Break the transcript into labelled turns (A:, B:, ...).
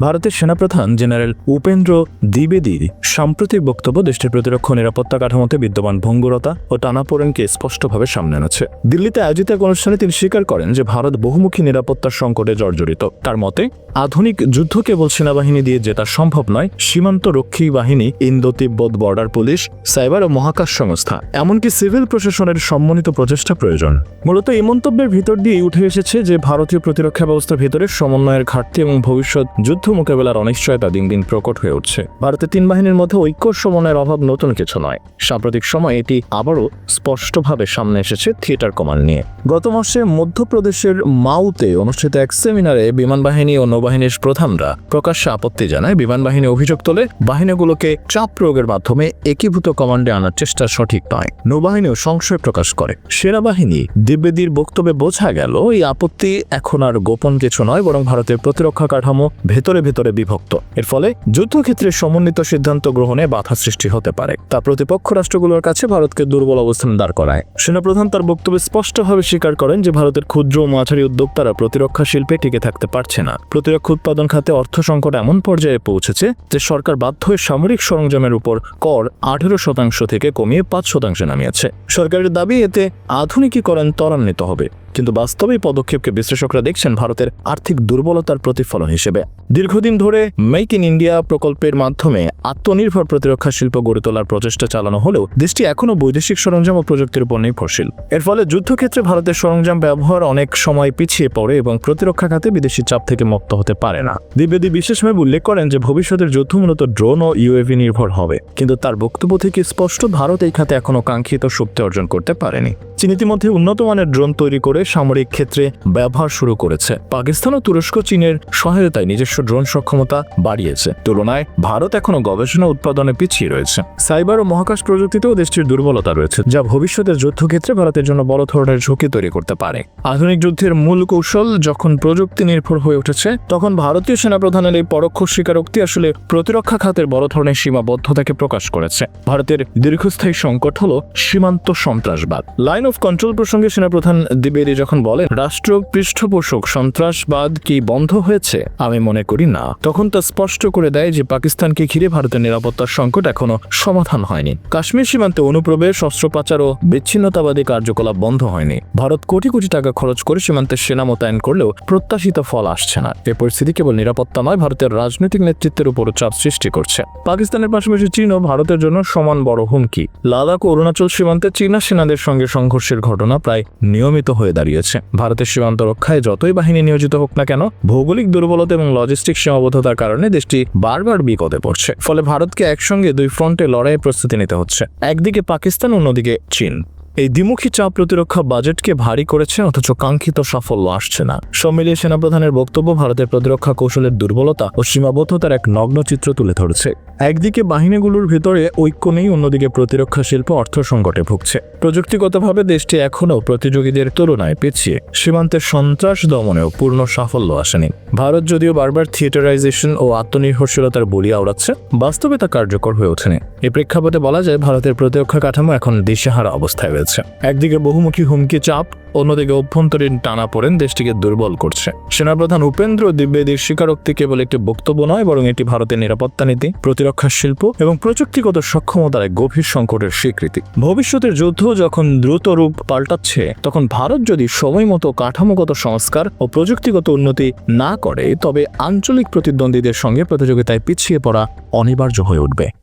A: ভারতের সেনাপ্রধান জেনারেল উপেন্দ্র দ্বিবেদীর সাম্প্রতিক বক্তব্য দেশটির প্রতিরক্ষা নিরাপত্তা কাঠামোতে বিদ্যমান ভঙ্গুরতা ও টানাপোড়েনকে স্পষ্টভাবে সামনে এনেছে। দিল্লিতে আয়োজিত এক অনুষ্ঠানে তিনি স্বীকার করেন যে ভারত বহুমুখী নিরাপত্তার সংকটে জর্জরিত। তার মতে, আধুনিক যুদ্ধ কেবল সেনাবাহিনী দিয়ে জেতা সম্ভব নয় সীমান্ত রক্ষী বাহিনী ইন্দো তিব্বত বর্ডার পুলিশ, সাইবার ও মহাকাশ সংস্থা, এমনকি সিভিল প্রশাসনের সম্মানিত প্রচেষ্টা প্রয়োজন। মূলত এই মন্তব্যের ভিতর দিয়েই উঠে এসেছে যে ভারতীয় প্রতিরক্ষা ব্যবস্থার ভিতরে সমন্বয়ের ঘাটতি এবং ভবিষ্যৎ যুদ্ধ মোকাবেলার অনিশ্চয়তা দিন দিন প্রকট হয়ে উঠছে। ভারতের তিন বাহিনীর মধ্যে ঐক্য সমন্বয়ের অভাব নতুন কিছু নয়। সাম্প্রতিক সময়ে এটি আবারও স্পষ্টভাবে সামনে এসেছে থিয়েটার কমান্ড নিয়ে। গত মাসে মধ্যপ্রদেশের মাউতে অনুষ্ঠিত এক সেমিনারে বিমান বাহিনী ও নৌবাহিনীর প্রধানরা প্রকাশ্যে আপত্তি জানায় বিমান বাহিনী অভিযোগ তোলে, বাহিনীগুলোকে চাপ প্রয়োগের মাধ্যমে একীভূত কমান্ডে আনার চেষ্টা সঠিক নয়। নৌবাহিনীও সংশয় প্রকাশ করে। সেনাবাহিনী দিব্যেদির বক্তব্যে বোঝা গেল, এই আপত্তি এখন আর গোপন কিছু নয়, বরং ভারতের প্রতিরক্ষা কাঠামো ভেতরে ভেতরে ভেতরে বিভক্ত। এর ফলে যুদ্ধক্ষেত্রে সমন্বিত সিদ্ধান্ত গ্রহণে বাধা সৃষ্টি হতে পারে। তা প্রতিপক্ষ রাষ্ট্রগুলোর কাছে ভারতকে দুর্বল অবস্থান দাঁড় করায়। সেনাপ্রধান তার বক্তব্যে স্পষ্টভাবে স্বীকার করেন যে, ভারতের ক্ষুদ্র ও মাঝারি উদ্যোক্তারা প্রতিরক্ষা শিল্পে টিকে থাকতে পারছে না। প্রতিরক্ষা উৎপাদন খাতে অর্থ সংকট এমন পর্যায়ে পৌঁছেছে যে, সরকার বাধ্য হয়ে সামরিক সরঞ্জামের উপর কর আঠেরো শতাংশ থেকে কমিয়ে পাঁচ শতাংশে নামিয়েছে। সরকারের দাবি, এতে আধুনিকীকরণ ত্বরান্বিত হবে। কিন্তু বাস্তবে পদক্ষেপকে বিশ্লেষকরা দেখছেন ভারতের আর্থিক দুর্বলতার প্রতিফলন হিসেবে। দীর্ঘদিন ধরে মেক ইন ইন্ডিয়া প্রকল্পের মাধ্যমে আত্মনির্ভর প্রতিরক্ষা শিল্প গড়ে তোলার প্রচেষ্টা চালানো হলেও দেশটি এখনও বৈদেশিক সরঞ্জাম ও প্রযুক্তির উপর নির্ভরশীল। এর ফলে যুদ্ধক্ষেত্রে ভারতের সরঞ্জাম ব্যবহার অনেক সময় পিছিয়ে পড়ে এবং প্রতিরক্ষা খাতে বিদেশি চাপ থেকে মুক্ত হতে পারে না। দ্বিবেদী বিশেষভাবে উল্লেখ করেন যে ভবিষ্যতের যুদ্ধ মূলত ড্রোন ও ইউএভি নির্ভর হবে। কিন্তু তার বক্তব্য থেকে স্পষ্ট ভারত এই খাতে এখনও কাঙ্ক্ষিত শক্তি অর্জন করতে পারেনি। চীন ইতিমধ্যে উন্নত মানের ড্রোন তৈরি করে সামরিক ক্ষেত্রে ব্যবহার শুরু করেছে। পাকিস্তান ও তুরস্ক চীনের সহায়তায় নিজস্ব ড্রোন সক্ষমতা বাড়িয়েছে। তুলনায় ভারত এখনও গবেষণা উৎপাদনে পিছিয়ে রয়েছে। সাইবার ও মহাকাশ প্রযুক্তিতেও দেশটির দুর্বলতা রয়েছে, যা ভবিষ্যতের যুদ্ধক্ষেত্রে ভারতের জন্য বড় ধরনের ঝুঁকি তৈরি করতে পারে। আধুনিক যুদ্ধের মূল কৌশল যখন প্রযুক্তি নির্ভর হয়ে উঠেছে, তখন ভারতীয় সেনাপ্রধানের এই পরোক্ষ স্বীকারোক্তি আসলে প্রতিরক্ষা খাতের বড় ধরনের সীমাবদ্ধতাকে প্রকাশ করেছে। ভারতের দীর্ঘস্থায়ী সংকট হল সীমান্ত সন্ত্রাসবাদ। লাইন অফ কন্ট্রোল প্রসঙ্গে সেনাপ্রধান দ্বিবেদী যখন বলেন, রাষ্ট্র পৃষ্ঠপোষক সন্ত্রাসবাদ কি বন্ধ হয়েছে? আমি মনে করি না। তখন তা স্পষ্ট করে দেয় যে পাকিস্তানকে ঘিরে ভারতের নিরাপত্তার সংকট এখনও সমাধান হয়নি। কাশ্মীর সীমান্তে অনুপ্রবেশ অস্ত্র পাচার ও বিচ্ছিন্নতাবাদী কার্যকলাপ বন্ধ হয়নি। ভারত কোটি কোটি টাকা খরচ করে সীমান্তে সেনা মোতায়েন করলেও প্রত্যাশিত ফল আসছে না। এ পরিস্থিতি কেবল নিরাপত্তা নয়, ভারতের রাজনৈতিক নেতৃত্বের উপর চাপ সৃষ্টি করছে। পাকিস্তানের পাশাপাশি চীনও ভারতের জন্য সমান বড় হুমকি। লাদাখ ও অরুণাচল সীমান্তে চীনা সেনাদের সঙ্গে সংঘর্ষের ঘটনা প্রায় নিয়মিত হয়ে দাঁড়িয়েছে। ভারতের সীমান্ত রক্ষায় যতই বাহিনী নিয়োজিত হোক না কেন, ভৌগোলিক দুর্বলতা এবং লজিস্টিক সীমাবদ্ধতার কারণে দেশটি বারবার বিপদে পড়ছে। ফলে ভারতকে একসঙ্গে দুই ফ্রন্টে লড়াইয়ের প্রস্তুতি নিতে হচ্ছে। একদিকে পাকিস্তান, অন্যদিকে চীন। এই দ্বিমুখী চাপ প্রতিরক্ষা বাজেটকে ভারী করেছে, অথচ কাঙ্ক্ষিত সাফল্য আসছে না। সব মিলিয়ে সেনাপ্রধানের বক্তব্য ভারতের প্রতিরক্ষা কৌশলের দুর্বলতা ও সীমাবদ্ধতার এক নগ্ন চিত্র তুলে ধরেছে। একদিকে বাহিনীগুলোর ভিতরে ঐক্য নেই, অন্যদিকে প্রতিরক্ষা শিল্প অর্থ সংকটে ভুগছে। প্রযুক্তিগতভাবে দেশটি এখনও প্রতিযোগীদের তুলনায় পিছিয়ে। সীমান্তের সন্ত্রাস দমনেও পূর্ণ সাফল্য আসেনি। ভারত যদিও বারবার থিয়েটারাইজেশন ও আত্মনির্ভরশীলতার বলি আওড়াচ্ছে, বাস্তবে তা কার্যকর হয়ে ওঠেনি। এই প্রেক্ষাপটে বলা যায়, ভারতের প্রতিরক্ষা কাঠামো এখন দিশেহারা অবস্থায় রয়েছে একদিকে বহুমুখী হুমকি চাপ, অন্যদিকে অভ্যন্তরীণ টানা পড়েন, দেশটিকে দুর্বল করছে। সেনাপ্রধান উপেন্দ্র দ্বিবেদীর স্বীকারোক্তি কেবল একটি বক্তব্য নয়, বরং এটি ভারতের নিরাপত্তা নীতি, প্রতিরক্ষা শিল্প এবং প্রযুক্তিগত সক্ষমতার এক গভীর সংকটের স্বীকৃতি। ভবিষ্যতের যুদ্ধ যখন দ্রুত রূপ পাল্টাচ্ছে, তখন ভারত যদি সময় মতো কাঠামোগত সংস্কার ও প্রযুক্তিগত উন্নতি না করে, তবে আঞ্চলিক প্রতিদ্বন্দ্বীদের সঙ্গে প্রতিযোগিতায় পিছিয়ে পড়া অনিবার্য হয়ে উঠবে।